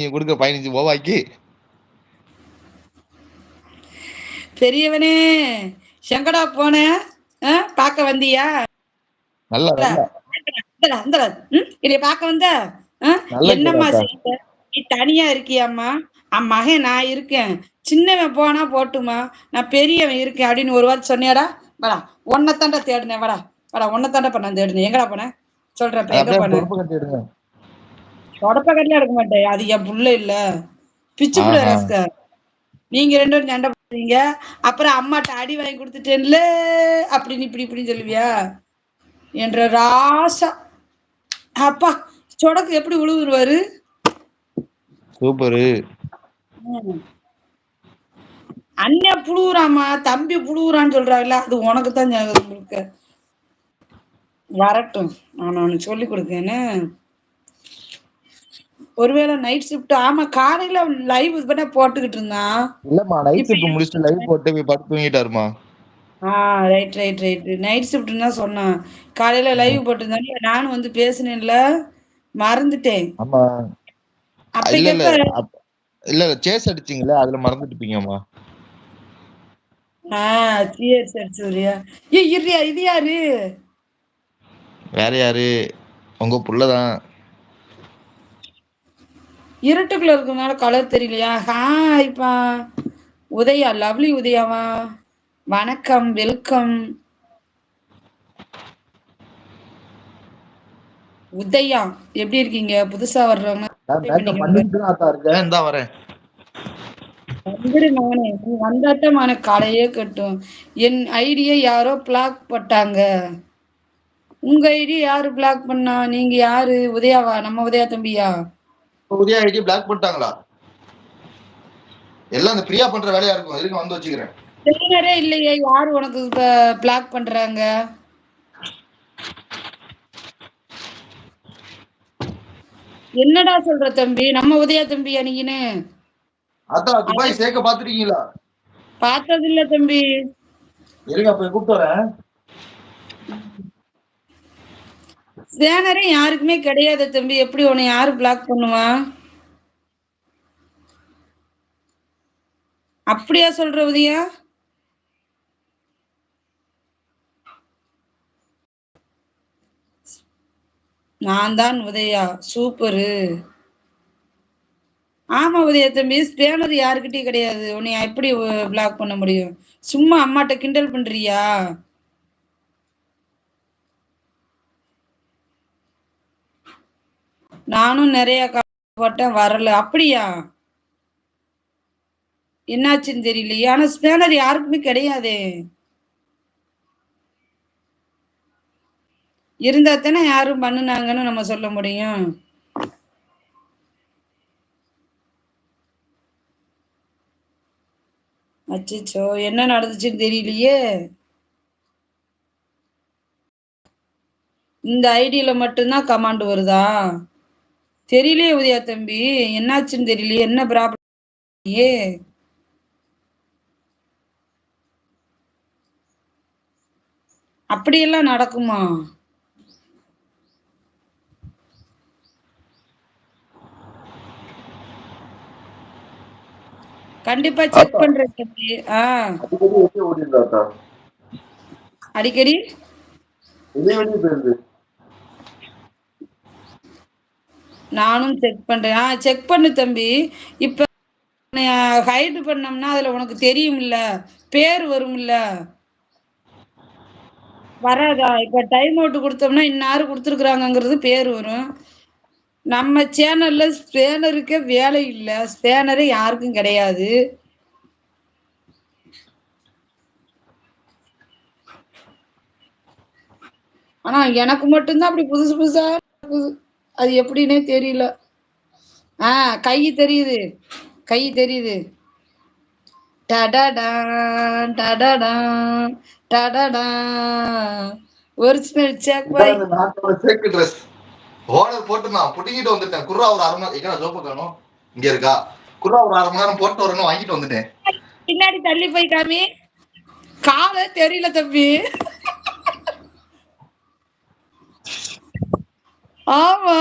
நீ கொடுக்க பதினஞ்சு ரூபாய்க்கு பெரியவனே எங்கடா போன ஆ, பார்க்க வந்தியா? நல்லா என்னைய பார்க்க வந்த என்னம்மா. செய்ய நீ தனியா இருக்கியாம்மா? அம் மகன் நான் இருக்கேன். சின்னவன் போனா போட்டுமா? நான் பெரியவன் இருக்கேன் அப்படின்னு ஒரு வார்த்தை சொன்னியாடா? வாடா உன்னைத்தாண்டா தேடினேன் வாடா. வாடா உன்னைத்தாண்டா பண்ண தேடினேன். எங்கடா போனேன் சொல்றேன் எங்க போனேன் கட்டில எடுக்க மாட்டேன். அது என் புள்ள இல்ல. பிச்சு புள்ள. ரஸ்கர். நீங்க ரெண்டு பேரும் சண்டை போடுறீங்க. அப்புறம் அம்மாட்ட அடி வாங்கி கொடுத்துட்டேன்ல. அப்படின்னு இப்படி இப்படின்னு சொல்லுவியா? என்ற ராசா. அப்பா சொடக்கு எப்படி உழுவுருவாரு? சூப்பரு. அண்ணன் புழுவுறாமா தம்பி புழுவுறான்னு சொல்றாங்கல்ல அது உனக்கு தான் முழுக்க வரட்டும். நான் அவனுக்கு சொல்லி கொடுக்கேன்னு ஒருவேளை நைட் ஷிஃப்ட் ஆமா காலையில லைவ் பண்ண போட்டுக்கிட்டு இருந்தான். இல்லம்மா நைட் ஷிஃப்ட் முடிச்சுட்டு லைவ் போட்டு போய் படுத்து தூங்கிட்டாருமா? ஆ ரைட் ரைட் ரைட் நைட் ஷிஃப்ட்னு தான் சொன்னான். காலையில லைவ் போட்டிருந்தாங்க நானும் வந்து பேசினேன்ல மறந்துட்டேன். ஆமா. இல்ல இல்ல சேஸ் அடிச்சீங்களா அதுல மறந்துட்டுப்பீங்கம்மா. ஆ சரி சரி சரியா ஏ இருயா இது யாரு? வேற யாரு? உங்க புள்ளதான். இருட்டுக்குள்ள இருக்கறதுனால கலர் தெரியலையா? ஹாய்ப்பா உதயா லவ்லி உதயாவா? வணக்கம் வெல்கம் உதயா எப்படி இருக்கீங்க? புதுசா வர்றவங்க வந்தாட்டமான காலையே கட்டும். என் ஐடியை யாரோ பிளாக் போட்டாங்க. உங்க ஐடி யாரு பிளாக் பண்ணா? நீங்க யாரு? உதயாவா? நம்ம உதயா தம்பியா? புதிய ஐடி பிளாக் பண்ணிட்டாங்களா? எல்லாம் இந்த பிரியா பண்ற வேலையா இருக்கும். எதுக்கு வந்து வச்சுக்கிறேன்? ட்ரெயினரே இல்லையே. யாரு உனக்கு பிளாக் பண்றாங்க? என்னடா சொல்ற தம்பி? நம்ம உதயா தம்பியா நீங்கன்னு அதான் துபாய் சேர்க்க பாத்துருக்கீங்களா பார்த்தது இல்ல தம்பி. இருங்க அப்ப கூப்பிட்டு வரேன். சேனரே யாருக்குமே கிடையாது தம்பி. எப்படி உன்னை யாரு பிளாக் பண்ணுவா? அப்படியா சொல்ற உதயா? நான் தான் உதயா. சூப்பரு. ஆமா உதயா தம்பி. ஸ்பேனர் யாருக்கிட்டயும் கிடையாது. உன்னை எப்படி பிளாக் பண்ண முடியும்? சும்மா அம்மாட்ட கிண்டல் பண்றியா? நானும் நிறைய கா- போட்டேன் வரல. அப்படியா? என்னாச்சுன்னு தெரியலையே. ஆனா ஸ்பேனர் யாருக்குமே கிடையாதே. இருந்தா தானே யாரும் பண்ணுனாங்கன்னு நம்ம சொல்ல முடியும். அச்சோ என்ன நடந்துச்சுன்னு தெரியலையே. இந்த ஐடியில மட்டும்தான் கமாண்ட் வருதா? தெரியலையே உதயா தம்பி. என்னாச்சுன்னு தெரியலையே. என்ன ப்ராப்ளம் ஏ. அப்படியெல்லாம் நடக்குமா? கண்டிப்பா செக். பண்றேன் தம்பி. ஆ. அடிக்கடி வெளியே அத்தா அடிக்கடி வெளியே வெளியே போயிருது நானும் செக் பண்றேன். ஆ செக் பண்ணு தம்பி. இப்ப ஹைட் பண்ணோம்னா அதுல உனக்கு தெரியும்ல. பேர் வரும்ல. வராதா? இப்ப டைம் அவுட் கொடுத்தோம்னா இன்னாரு கொடுத்துருக்குறாங்கங்கிறது பேர் வரும். நம்ம சேனல்ல ஸ்பேனருக்கே வேலை இல்லை. ஸ்பேனரே யாருக்கும் கிடையாது. ஆனா எனக்கு மட்டும்தான் அப்படி புதுசு புதுசா அது எப்படின்னே தெரியல. ஆ கை தெரியுது. கை தெரியுது. டடடா டடடா டடடா ஒரிஜினல் செக் பாய் சேக்கு ட்ரெஸ் ஓனர் போட்டு நான் புட்டிக்கிட்டு வந்துட்டேன். குர்ரா ஒரு அரை மணி நேரம் ஜோப்ப காணும்? இங்க இருக்கா? குர்ரா ஒரு அரை மணி நேரம் போட்டு வரணும் வாங்கிட்டு வந்துட்டேன். பின்னாடி தள்ளி போய் காமி. கால தெரியல தம்பி. ஆமா